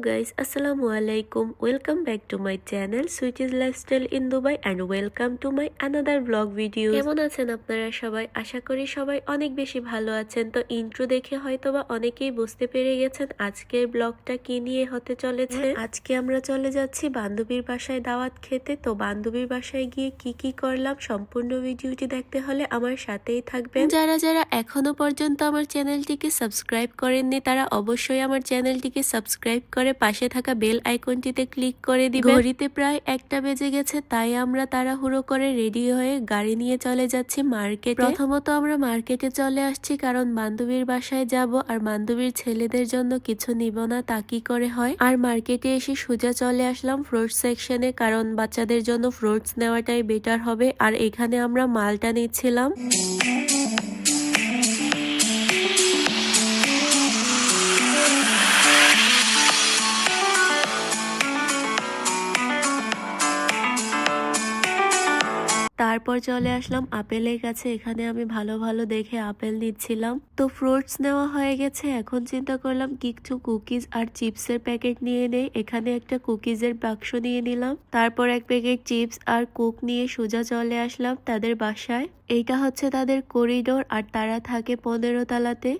guys, Assalamu alaikum. Welcome back to my channel Sweeties Lifestyle in Dubai and welcome to my another blog video কেমন আছেন আপনারা সবাই? আশা করি সবাই অনেক বেশি ভালো আছেন। তো ইন্ট্রো দেখে হয়তোবা অনেকেই বুঝতে পেরে গেছেন আজকের ব্লগটা কি নিয়ে হতে চলেছে। আজকে আমরা চলে যাচ্ছি বান্ধবীর বাসায় দাওয়াত খেতে। তো বান্ধবীর বাসায় গিয়ে কি কি করলাম সম্পূর্ণ ভিডিওটি দেখতে হলে আমার সাথেই থাকবেন। যারা যারা এখনও পর্যন্ত আমার চ্যানেলটিকে সাবস্ক্রাইব করেননি তারা অবশ্যই আমার চ্যানেলটিকে সাবস্ক্রাইব করে পাশে থাকা বেল আইকনটিতে ক্লিক করে দিবেন। ঘড়িতে প্রায় একটা বেজে গেছে, তাই আমরা তাড়াহুড়ো করে রেডি হয়ে গাড়ি নিয়ে চলে যাচ্ছি মার্কেটে। প্রথমত আমরা মার্কেটে চলে আসছি, কারণ বান্ধবীর বাসায় যাব, আর বান্ধবীর ছেলেদের জন্য কিছু নিব না, তা কি করে হয়? আর মার্কেটে এসে সোজা চলে আসলাম ফ্রুট সেকশনে কারণ বাচ্চাদের জন্য ফ্রুটস নেওয়াটাই বেটার হবে। আর এখানে আমরা মালটা নিচ্ছিলাম। তারপর চলে আসলাম আপেলের কাছে এখানে আমি ভালো ভালো দেখে আপেল নিচ্ছিলাম। তো ফ্রুটস নেওয়া হয়ে গেছে। এখন চিন্তা করলাম কিছু কুকিজ আর চিপসের প্যাকেট নিয়ে নেই। এখানে একটা কুকিজের বাক্স নিয়ে নিলাম। তারপর এক প্যাকেট চিপস আর কুক নিয়ে সোজা চলে আসলাম তাদের বাসায়। এইটা হচ্ছে তাদের করিডোর আর তারা থাকে পনেরো তালাতে।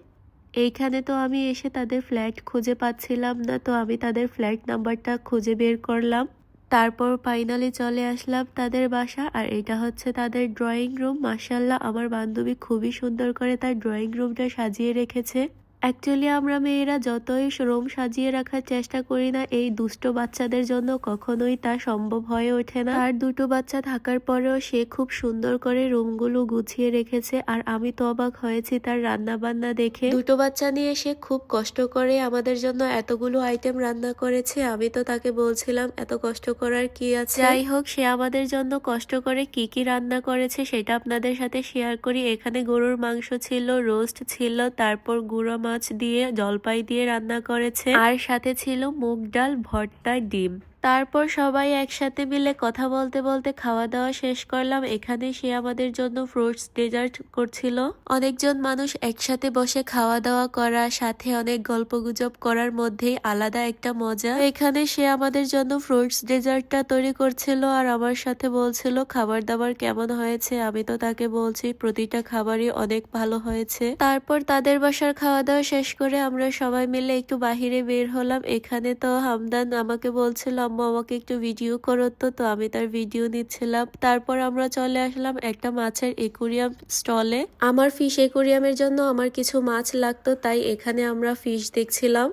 এইখানে তো আমি এসে তাদের ফ্ল্যাট খুঁজে পাচ্ছিলাম না। তো আমি তাদের ফ্ল্যাট নাম্বারটা খুঁজে বের করলাম। তারপর ফাইনালি চলে আসলাম তাদের বাসা, আর এটা হচ্ছে তাদের ড্রয়িং রুম মাসাল্লাহ আমার বান্ধবী খুবই সুন্দর করে তার ড্রয়িং রুমটা সাজিয়ে রেখেছে। অ্যাকচুয়ালি আমরা মেয়েরা যতই রুম সাজিয়ে রাখার চেষ্টা করি না, এই দুষ্ট বাচ্চাদের জন্য কখনোই তা সম্ভব হয়ে ওঠে না। আর দুটো বাচ্চা থাকার পরেও সে খুব সুন্দর করে রুমগুলো গুছিয়ে রেখেছে আর আমি তো অবাক হয়েছি তার রান্না বান্না দেখে। দুটো বাচ্চা নিয়ে সে খুব কষ্ট করে আমাদের জন্য এতগুলো আইটেম রান্না করেছে, আমি তো তাকে বলছিলাম, এত কষ্ট করার কি আছে? যাই হোক, সে আমাদের জন্য কষ্ট করে কি কি রান্না করেছে সেটা আপনাদের সাথে শেয়ার করি। এখানে গরুর মাংস ছিল রোস্ট ছিল, তারপর গুঁড়ো মাছ দিয়ে জলপাই দিয়ে রান্না করেছে। আর সাথে ছিল মুগ ডাল ভর্তা ডিম। তারপর সবাই একসাথে মিলে কথা বলতে বলতে খাওয়া দাওয়া শেষ করলাম। এখানে সে আমাদের জন্য ফ্রুটস ডেজার্ট করছিল। অনেকজন মানুষ একসাথে বসে খাওয়া দাওয়া করা, সাথে অনেক গল্প গুজব করার মধ্যেই আলাদা একটা মজা। এখানে সে আমাদের জন্য ফ্রুটস ডেজার্টটা তৈরি করছিল আর আমার সাথে বলছিল খাবার দাবার কেমন হয়েছে? আমি তো তাকে বলছি, প্রতিটা খাবারই অনেক ভালো হয়েছে। তারপর তাদের বাসার খাওয়া দাওয়া শেষ করে আমরা সবাই মিলে একটু বাহিরে বের হলাম। এখানে তো হামদান আমাকে বলছিল আম্মু আমাকে একটু ভিডিও করো তো তো আমি তার ভিডিও নিচ্ছিলাম। তারপর আমরা চলে আসলাম একটা মাছের একুরিয়াম স্টলে আমার ফিশ একুরিয়ামের জন্য আমার কিছু মাছ লাগতো, তাই এখানে আমরা ফিশ দেখছিলাম।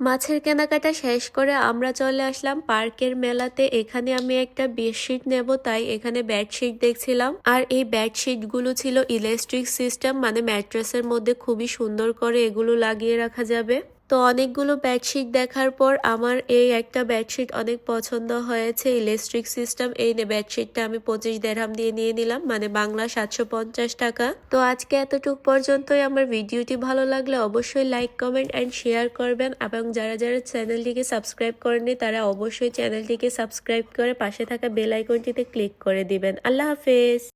মাছের কেনাকাটা শেষ করে আমরা চলে আসলাম পার্কের মেলাতে। এখানে আমি একটা বেডশিট নেব, তাই এখানে বেডশিট দেখছিলাম। আর এই বেডশিটগুলো ছিল ইলেকট্রিক সিস্টেম মানে ম্যাট্রেসের মধ্যে খুবই সুন্দর করে এগুলো লাগিয়ে রাখা যাবে। তো অনেকগুলো বেডশিট দেখার পর আমার এই একটা বেডশিট অনেক পছন্দ হয়েছে ইলেকট্রিক সিস্টেম এই বেডশিটটা আমি পঁচিশ দেড়হাম দিয়ে নিয়ে নিলাম মানে বাংলা সাতশো পঞ্চাশ টাকা। তো আজকে এতটুক পর্যন্তই। আমার ভিডিওটি ভালো লাগলে অবশ্যই লাইক কমেন্ট অ্যান্ড শেয়ার করবেন। এবং যারা যারা চ্যানেলটিকে সাবস্ক্রাইব করেননি, তারা অবশ্যই চ্যানেলটিকে সাবস্ক্রাইব করে পাশে থাকা বেল আইকনটিতে ক্লিক করে দিবেন। আল্লাহ হাফেজ!